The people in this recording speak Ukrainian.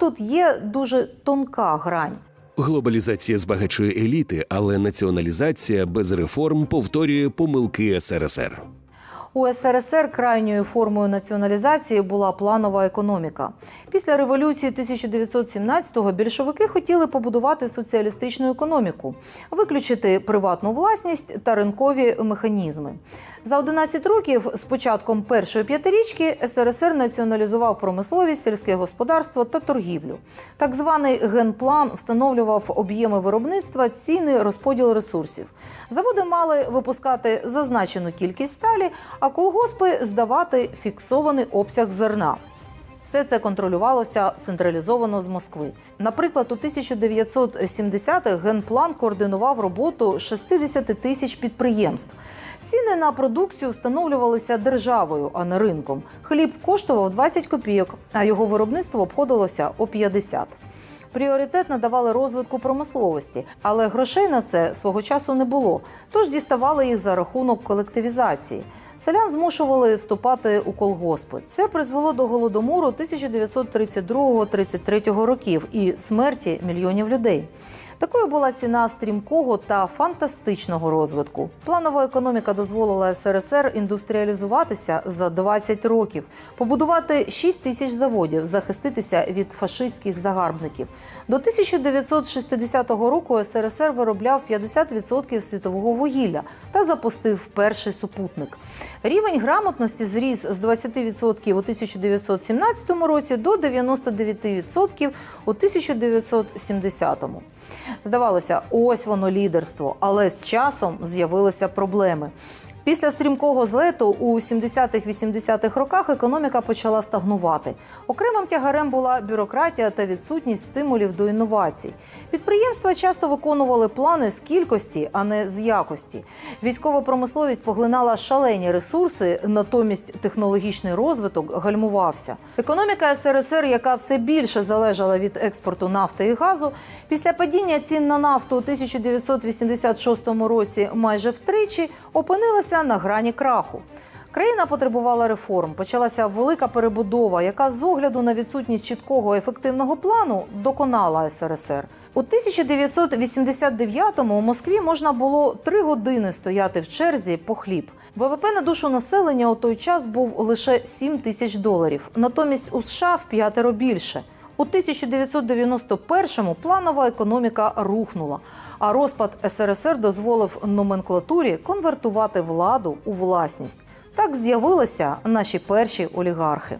Тут є дуже тонка грань. Глобалізація збагачує еліти, але націоналізація без реформ повторює помилки СРСР. У СРСР крайньою формою націоналізації була планова економіка. Після революції 1917-го більшовики хотіли побудувати соціалістичну економіку, виключити приватну власність та ринкові механізми. За 11 років з початком першої п'ятирічки СРСР націоналізував промисловість, сільське господарство та торгівлю. Так званий генплан встановлював об'єми виробництва, ціни, розподіл ресурсів. Заводи мали випускати зазначену кількість сталі, а колгоспи здавати фіксований обсяг зерна. Все це контролювалося централізовано з Москви. Наприклад, у 1970-х генплан координував роботу 60 тисяч підприємств. Ціни на продукцію встановлювалися державою, а не ринком. Хліб коштував 20 копійок, а його виробництво обходилося у 50. Пріоритет надавали розвитку промисловості, але грошей на це свого часу не було. Тож діставали їх за рахунок колективізації. Селян змушували вступати у колгоспи. Це призвело до голодомору 1932-33 років і смерті мільйонів людей. Такою була ціна стрімкого та фантастичного розвитку. Планова економіка дозволила СРСР індустріалізуватися за 20 років, побудувати 6 тисяч заводів, захиститися від фашистських загарбників. До 1960 року СРСР виробляв 50% світового вугілля та запустив перший супутник. Рівень грамотності зріс з 20% у 1917 році до 99% у 1970. Здавалося, ось воно лідерство, але з часом з'явилися проблеми. Після стрімкого злету у 70-х-80-х роках економіка почала стагнувати. Окремим тягарем була бюрократія та відсутність стимулів до інновацій. Підприємства часто виконували плани з кількості, а не з якості. Військова промисловість поглинала шалені ресурси, натомість технологічний розвиток гальмувався. Економіка СРСР, яка все більше залежала від експорту нафти і газу, після падіння цін на нафту у 1986 році майже втричі опинилася на грані краху. Країна потребувала реформ. Почалася велика перебудова, яка з огляду на відсутність чіткого ефективного плану доконала СРСР. У 1989-му у Москві можна було три години стояти в черзі по хліб. ВВП на душу населення у той час був лише 7 тисяч доларів. Натомість у США в п'ятеро більше. У 1991-му планова економіка рухнула, а розпад СРСР дозволив номенклатурі конвертувати владу у власність. Так з'явилися наші перші олігархи.